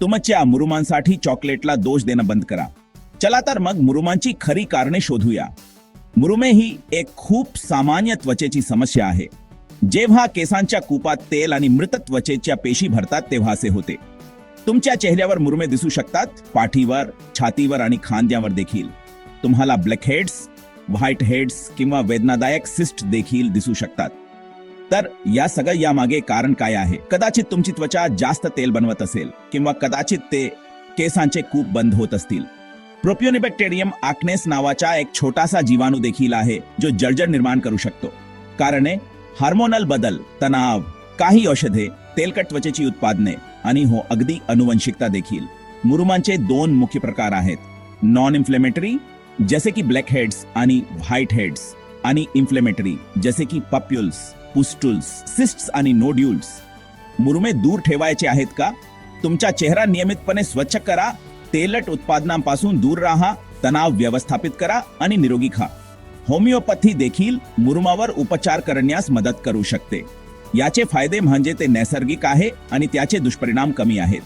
तुमच्या मुरुमांसाठी चॉकलेटला दोष देणं बंद करा. चला तर मग मुरुमांची खरी कारणे शोधूया. मुरुमे ही एक खूप सामान्य त्वचेची समस्या आहे. जेव्हा केसांच्या कूपात तेल आणि मृत त्वचेच्या पेशी भरतात तेव्हा असे होते. तुमच्या चेहऱ्यावर मुरुमे दिसू शकतात पाठीवर छातीवर आणि खांद्यावर देखील. तुम्हाला ब्लॅक हेड्स व्हाईट हेड्स किंवा वेदनादायक सिस्ट देखील दिसू शकतात. तर या सगळं यामागे कारण काय आहे? कदाचित तुमची त्वचा जास्त तेल बनवत असेल किंवा कदाचित ते केसांचे कूप बंद होत असतील. प्रोपिओनिबॅक्टेरियम आक्नेस नावाचा एक छोटासा जीवाणू देखील आहे जो जर्जर निर्माण करू शकतो. कारणे हार्मोनल बदल तणाव काही औषधे तेलकट त्वचेची उत्पादने आणि हो अगदी अनुवंशिकता देखील. मुरुमांचे दोन मुख्य प्रकार आहेत. नॉन इन्फ्लेमेटरी जसे की ब्लॅक हेड्स आणि व्हाईट हेड्स आणि इन्फ्लेमेटरी जसे की पप्युल्स पुस्टुल्स सिस्ट्स आणि नोड्युल्स. मुरुमे दूर ठेवायचे आहेत का? तुमचा चेहरा नियमितपणे स्वच्छ करा तेलट उत्पादनांपासून दूर राहा तणाव व्यवस्थापित करा आणि निरोगी खा. होमिओपॅथी देखील मुरुमावर उपचार करण्यास मदत करू शकते. याचे फायदे म्हणजे ते नैसर्गिक आहे आणि त्याचे दुष्परिणाम कमी आहेत.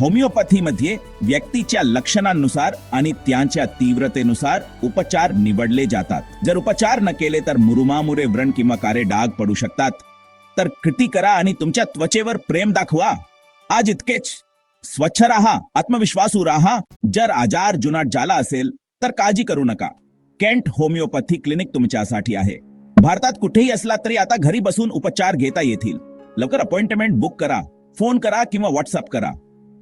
होमिओपॅथीमध्ये व्यक्तीच्या लक्षणांनुसार आणि त्यांच्या तीव्रतेनुसार उपचार निवडले जातात. जर उपचार न केले तर मुरुमामुरे व्रण किंवा कारे डाग पडू शकतात. तर कृती करा आणि तुमच्या त्वचेवर प्रेम दाखवा. आज इतकेच. स्वच्छ राहा आत्मविश्वासू राहा. जर आजार जुनाट झाला असेल तर काळजी करू नका. केंट होमिओपॅथी क्लिनिक तुमच्यासाठी आहे. भारतात कुठेही असला तरी आता घरी बसून उपचार घेता येतील. लवकर अपॉइंटमेंट बुक करा. फोन करा किंवा व्हॉट्सअप करा.